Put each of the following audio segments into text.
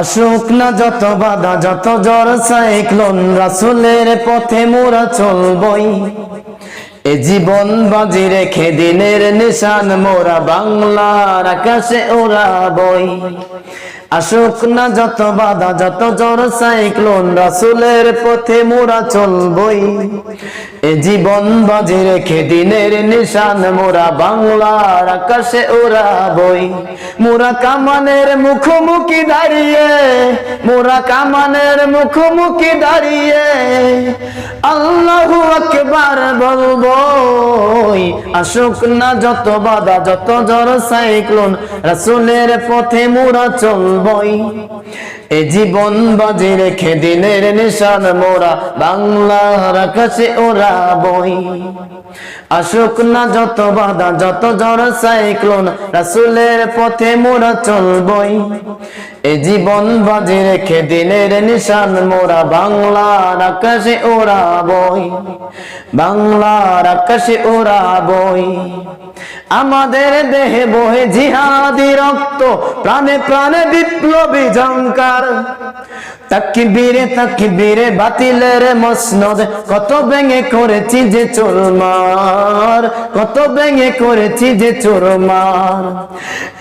আসুক না যত বাধা, যত জ্বর সাইক্লোন, রাসুলের পথে মোরা চলবই। এ জীবন বাজি রেখে দিনের নিশান, মোরা বাংলার আকাশে ওরা বই আসুক না যত বাধা, যত জ্বর সাইক্লোন রাসুলের পথে মোরা চলবই। এ জীবন বাজি রেখে দিনের নিশান মোরা বাংলার আকাশে ওরা বই মোরা কামানের মুখোমুখি দাঁড়িয়ে, মোরা কামানের মুখোমুখি দাঁড়িয়ে আল্লাহু আকবার বলব আসুক না যত বাধা, যত জ্বর সাইক্লোন রাসুলের পথে মোরা চলবই। এ জীবন বাজি রেখে দিনের নিশান মোরা বাংলার কাছে ওরা বই। আসুক না যত বাধা, যত জ্বর সাইক্লোন, রাসুলের পথে মোরা চলবই। এ জীবন বাজি রেখে দিনের নিশান, মোরা বাংলার আকাশে ওরা বই বাংলার আকাশে ওরা বই আমাদের দেহে বহে জিহাদি রক্ত, প্রাণে প্রাণে বিপ্লবী ঝঙ্কার তাকবীরে তাকবীরে বাতিলের মসনদ, কত ভেঙে করেছি যে চোরমার, কত ভেঙে করেছি যে চোরমার।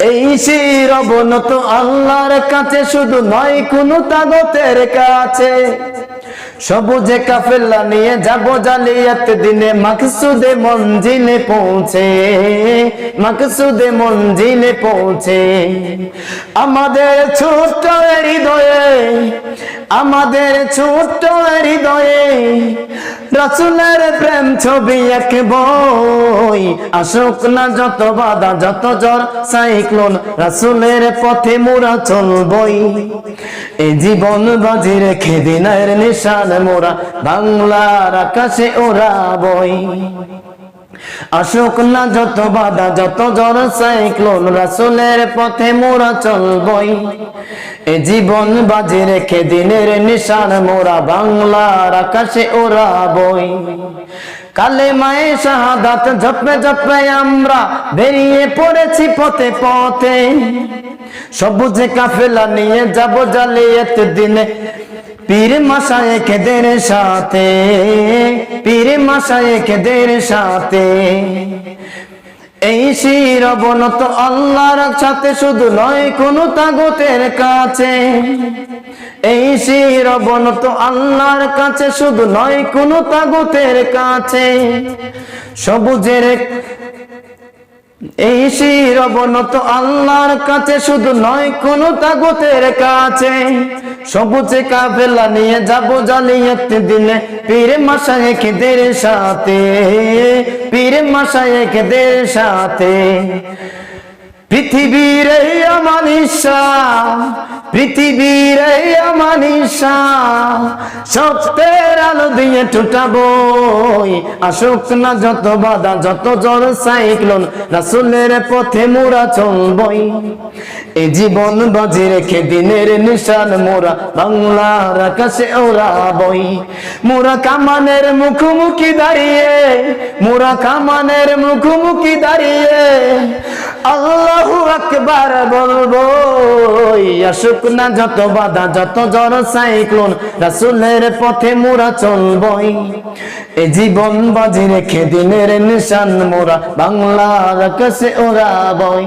এই শির অবনত আল্লাহর কাছে শুধু নয়, কোনো তাগতের কাছে। সবুজে কাফেলা নিয়ে যাব জালিয়াত দিনে, মাকসুদে মঞ্জিলে পৌঁছে, মাকসুদে মঞ্জিলে পৌঁছে। আমাদের ছোট্ট হৃদয়ে, আমাদের ছোট্ট হৃদয়ে, রসুলের প্রেম ছবি এক বই। আসুক না যত বাধা, যত জ্বর, সাইক্লোন, রাসুলের পথে মোরা চলবই এই জীবন বাজি রেখে দিনের নিশান মোরা, বাংলার আকাশে ওরা বই। আসুক না যত বাধা, যত জ্বর, সাইক্লোন রাসুলের পথে মোরা চলবই। এ জীবন বাজি রেখে দিনের নিশান মোরা, বাংলার আকাশে ওরা বই। কালে মায়ে শাহাদাত জপে জপে আমরা বেরিয়ে পড়েছি পথে পথে। সবুজে কাফেলা নিয়ে যাব জালিয়াত দিনে। পীর মাসায় খেদের সাথে, পীর মাসায় খেদের সাথে। এই শির অবনত আল্লাহর সাথে শুধু নয়, কোন তাগতের কাছে। এই শির অবনত আল্লাহর কাছে, শুধু নয় কোন তাগতের কাছে। সবুজের এই শির অবনত আল্লাহর কাছে, শুধু নয় কোন তাগতের কাছে। সবুজে কাফেলা নিয়ে যাব জালিয়াত দিনে, পীর মাসায়েকদের সাথে, পীর মাসায়েকদের সাথে। পৃথিবীর এই আমানিসা পৃথিবীর এই আমানিসা সত্যের আলো দিয়ে টুটাবো। আসুক না যত বাধা, যত জ্বর, সাইক্লোন, রাসুলের পথে মোরা চলবই। এ জীবন বাজি রেখে দিনের নিশান মোরা, বাংলার আকাশে ওরা বই মোরা কামানের মুখোমুখি দাঁড়িয়ে, মোরা কামানের মুখোমুখি দাঁড়িয়ে, আল্লাহু আকবার বলব। আসুক না যত বাধা, যত জ্বর, সাইক্লোন, রাসুলের পথে মোরা চলবই। এ জীবন বাজি রেখে দিনের নিশান মোরা, বাংলার আকাশে ওরা বই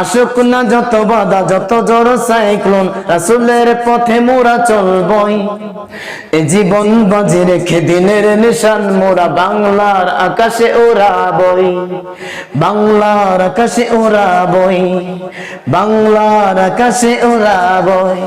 আসুক না যত বাধা, যত জ্বর, সাইক্লোন, রাসুলের পথে মোরা চলবই। এ জীবন বাজি রেখে দিনের নিশান মোরা, বাংলার আকাশে ওরা বই বাংলার আকাশে ওরা বই বাংলার আকাশে ওরা বই